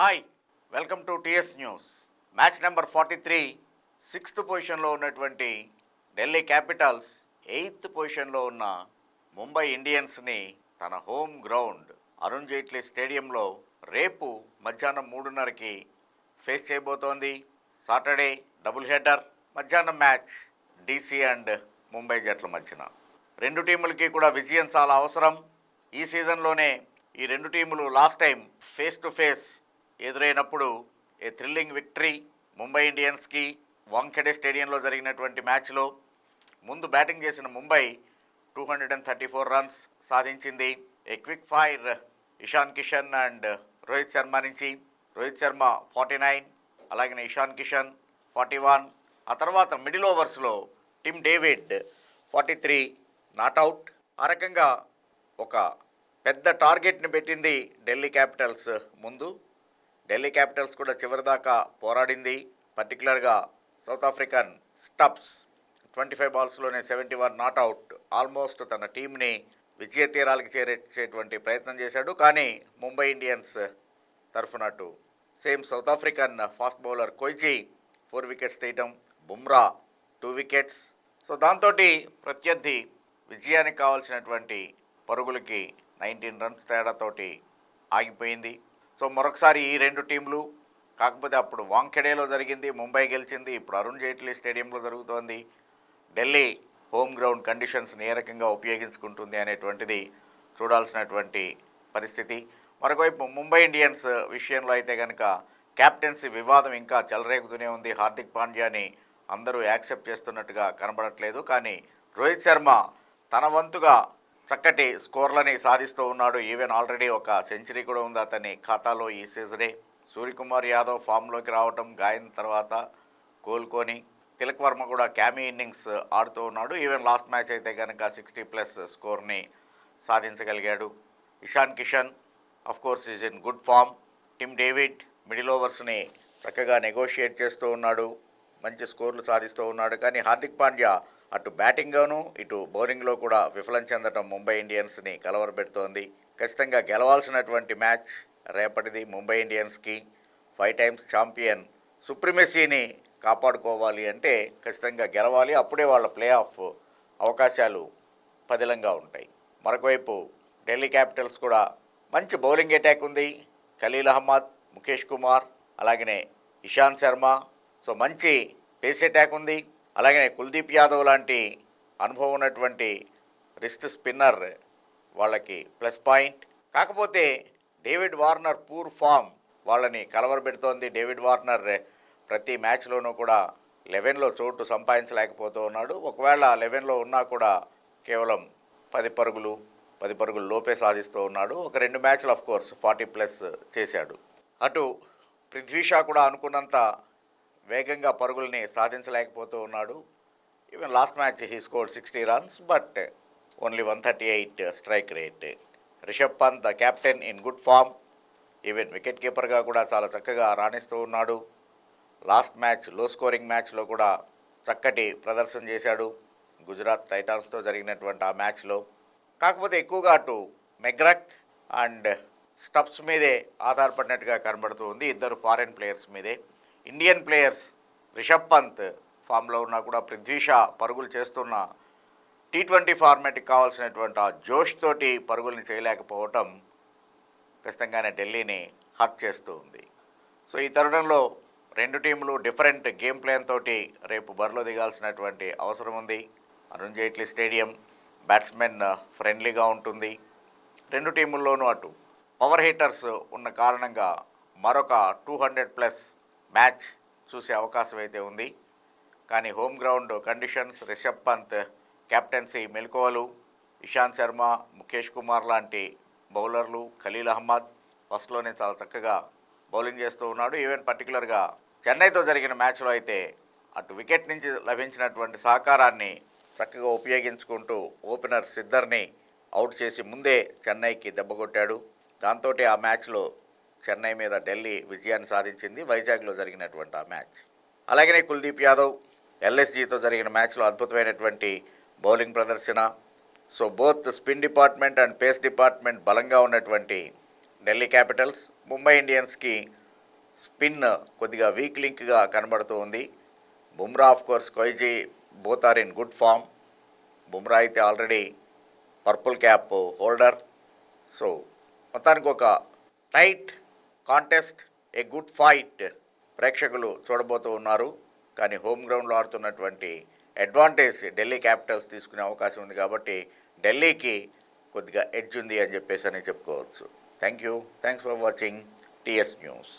Hi welcome to TS news match number forty three sixth పొజిషన్లో ఉన్నటువంటి Delhi Capitals eighth పొజిషన్లో ఉన్న ముంబై ఇండియన్స్ని తన హోమ్ గ్రౌండ్ అరుణ్ జైట్లీ స్టేడియంలో రేపు మధ్యాహ్నం మూడున్నరకి ఫేస్ చేయబోతోంది. సాటర్డే డబుల్ హెడర్ మధ్యాహ్నం మ్యాచ్ డీసీ అండ్ ముంబై జట్ల మధ్యన. రెండు టీములకి కూడా విజయం చాలా అవసరం. ఈ సీజన్లోనే ఈ రెండు టీములు last time face to face ఎదురైనప్పుడు ఏ థ్రిల్లింగ్ విక్టరీ ముంబై ఇండియన్స్కి వాంఖెడే స్టేడియంలో జరిగినటువంటి మ్యాచ్లో ముందు బ్యాటింగ్ చేసిన Mumbai two hundred and thirty four runs సాధించింది. A quick fire Ishan Kishan and Rohit Sharma నుంచి. రోహిత్ శర్మ ఫార్టీ నైన్ అలాగే ఇషాన్ కిషన్ ఫార్టీ వన్. ఆ తర్వాత middle ఓవర్స్లో Tim David forty three not out ఆ రకంగా ఒక పెద్ద టార్గెట్ని పెట్టింది ఢిల్లీ క్యాపిటల్స్ ముందు. ఢిల్లీ క్యాపిటల్స్ కూడా చివరిదాకా పోరాడింది. పర్టికులర్గా South African Stubbs twenty five బాల్స్లోనే seventy one not out almost తన టీంని విజయ తీరాలకు చేరేసేటువంటి ప్రయత్నం చేశాడు. కానీ ముంబై ఇండియన్స్ తరఫున అటు same South African fast bowler Coetzee four wickets తీయటం బుమ్రా టూ వికెట్స్. సో దాంతో ప్రత్యర్థి విజయానికి కావాల్సినటువంటి పరుగులకి నైన్టీన్ రన్స్ తేడాతోటి ఆగిపోయింది. సో మరొకసారి ఈ రెండు టీంలు కాకపోతే అప్పుడు వాంఖెడేలో జరిగింది ముంబై గెలిచింది ఇప్పుడు అరుణ్ జైట్లీ స్టేడియంలో జరుగుతోంది. ఢిల్లీ హోమ్ గ్రౌండ్ కండిషన్స్ని ఏ రకంగా ఉపయోగించుకుంటుంది అనేటువంటిది చూడాల్సినటువంటి పరిస్థితి. మరొకవైపు ముంబై ఇండియన్స్ విషయంలో అయితే కనుక క్యాప్టెన్సీ వివాదం ఇంకా చెలరేగుతూనే ఉంది. హార్దిక్ పాండ్యాని అందరూ యాక్సెప్ట్ చేస్తున్నట్టుగా కనబడట్లేదు. కానీ రోహిత్ శర్మ తన వంతుగా చక్కటి స్కోర్లని సాధిస్తూ ఉన్నాడు. ఈవెన్ ఆల్రెడీ ఒక సెంచరీ కూడా ఉంది అతని ఖాతాలో ఈ సీజనే. సూర్యకుమార్ యాదవ్ ఫామ్లోకి రావటం గాయం తర్వాత కోలుకొని తిలక్ వర్మ కూడా క్యామీ ఇన్నింగ్స్ ఆడుతూ ఉన్నాడు. ఈవెన్ లాస్ట్ మ్యాచ్ అయితే కనుక సిక్స్టీ ప్లస్ స్కోర్ని సాధించగలిగాడు. Ishan Kishan of course is in good form Tim David middle ఓవర్స్ని చక్కగా నెగోషియేట్ చేస్తూ ఉన్నాడు. మంచి స్కోర్లు సాధిస్తూ ఉన్నాడు. కానీ హార్దిక్ పాండ్యా అటు బ్యాటింగ్లోనూ ఇటు బౌలింగ్లో కూడా విఫలం చెందడం ముంబై ఇండియన్స్ని కలవరపెడుతోంది. ఖచ్చితంగా గెలవాల్సినటువంటి మ్యాచ్ రేపటిది ముంబై ఇండియన్స్కి ఫైవ్ టైమ్స్ ఛాంపియన్ సుప్రిమెసీని కాపాడుకోవాలి అంటే ఖచ్చితంగా గెలవాలి. అప్పుడే వాళ్ళ ప్లే ఆఫ్ అవకాశాలు పదిలంగా ఉంటాయి. మరొకవైపు ఢిల్లీ క్యాపిటల్స్ కూడా మంచి బౌలింగ్ అటాక్ ఉంది. ఖలీల్ అహ్మద్ ముఖేష్ కుమార్ అలాగనే ఇషాంత్ శర్మ. సో మంచి పేస్ అటాక్ ఉంది. అలాగనే కుల్దీప్ యాదవ్ లాంటి అనుభవం ఉన్నటువంటి రిస్ట్ స్పిన్నర్ వాళ్ళకి ప్లస్ పాయింట్. కాకపోతే డేవిడ్ వార్నర్ పూర్ ఫామ్ వాళ్ళని కలవరబెడుతోంది. డేవిడ్ వార్నర్ ప్రతి మ్యాచ్లోనూ కూడా లెవెన్లో చోటు సంపాదించలేకపోతూ ఉన్నాడు. ఒకవేళ లెవెన్లో ఉన్నా కూడా కేవలం పది పరుగులు పది పరుగులు లోపే సాధిస్తూ ఉన్నాడు. ఒక రెండు మ్యాచ్లు ఆఫ్ కోర్స్ ఫార్టీ ప్లస్ చేశాడు. అటు పృథ్వీ షా కూడా అనుకున్నంత వేగంగా పరుగుల్ని సాధించలేకపోతూ ఉన్నాడు. Even last match he scored sixty runs but only one thirty eight strike rate Rishabh Pant the captain in good form even wicket కీపర్గా కూడా చాలా చక్కగా రాణిస్తూ ఉన్నాడు. లాస్ట్ మ్యాచ్లో స్కోరింగ్ మ్యాచ్లో కూడా చక్కటి ప్రదర్శన చేశాడు. గుజరాత్ టైటాన్స్తో జరిగినటువంటి ఆ మ్యాచ్లో కాకపోతే ఎక్కువగా అటు మెగ్రక్ అండ్ స్టప్స్ మీదే ఆధారపడినట్టుగా కనబడుతూ ఉంది. ఇద్దరు ఫారెన్ ప్లేయర్స్ మీదే. ఇండియన్ ప్లేయర్స్ రిషబ్ పంత్ ఫామ్లో ఉన్నా కూడా పృథ్వీ షా పరుగులు చేస్తున్న టీ ట్వంటీ ఫార్మాట్కి కావాల్సినటువంటి ఆ జోష్ తోటి పరుగుల్ని చేయలేకపోవటం ఖచ్చితంగానే ఢిల్లీని హట్ చేస్తూ ఉంది. సో ఈ తరుణంలో రెండు టీంలు డిఫరెంట్ గేమ్ ప్లాన్ తోటి రేపు బరిలో దిగాల్సినటువంటి అవసరం ఉంది. అరుణ్ జైట్లీ స్టేడియం బ్యాట్స్మెన్ ఫ్రెండ్లీగా ఉంటుంది. రెండు టీముల్లోనూ అటు పవర్ హీటర్స్ ఉన్న కారణంగా మరొక టూ హండ్రెడ్ ప్లస్ మ్యాచ్ చూసే అవకాశం అయితే ఉంది. కానీ home ground conditions Rishabh Pant captaincy మెలకువలు ఇషాంత్ శర్మ ముఖేష్ కుమార్ లాంటి బౌలర్లు ఖలీల్ అహ్మద్ ఫస్ట్లోనే చాలా చక్కగా బౌలింగ్ చేస్తూ ఉన్నాడు. ఈవెన్ పర్టికులర్గా చెన్నైతో జరిగిన మ్యాచ్లో అయితే అటు వికెట్ నుంచి లభించినటువంటి సహకారాన్ని చక్కగా ఉపయోగించుకుంటూ ఓపెనర్ సిద్ధర్ని అవుట్ చేసి ముందే చెన్నైకి దెబ్బకొట్టాడు దాంతో ఆ మ్యాచ్లో చెన్నై మీద ఢిల్లీ విజయాన్ని సాధించింది వైజాగ్లో జరిగినటువంటి ఆ మ్యాచ్. అలాగనే కుల్దీప్ యాదవ్ ఎల్ఎస్జీతో జరిగిన మ్యాచ్లో అద్భుతమైనటువంటి బౌలింగ్ ప్రదర్శన. So both spin department and pace department బలంగా ఉన్నటువంటి ఢిల్లీ క్యాపిటల్స్. ముంబై ఇండియన్స్కి స్పిన్ కొద్దిగా వీక్ లింక్గా కనబడుతూ ఉంది. Bumrah of course Coetzee both are in good form. Bumrah అయితే already purple cap holder. So మొత్తానికి ఒక tight contest a good fight ప్రేక్షకులు చూడబోతూ ఉన్నారు. కానీ హోమ్ గ్రౌండ్లో ఆడుతున్నటువంటి అడ్వాంటేజ్ ఢిల్లీ క్యాపిటల్స్ తీసుకునే అవకాశం ఉంది కాబట్టి ఢిల్లీకి కొద్దిగా ఎడ్జ్ ఉంది అని చెప్పేసి అని చెప్పుకోవచ్చు. Thank you thanks for watching TS news.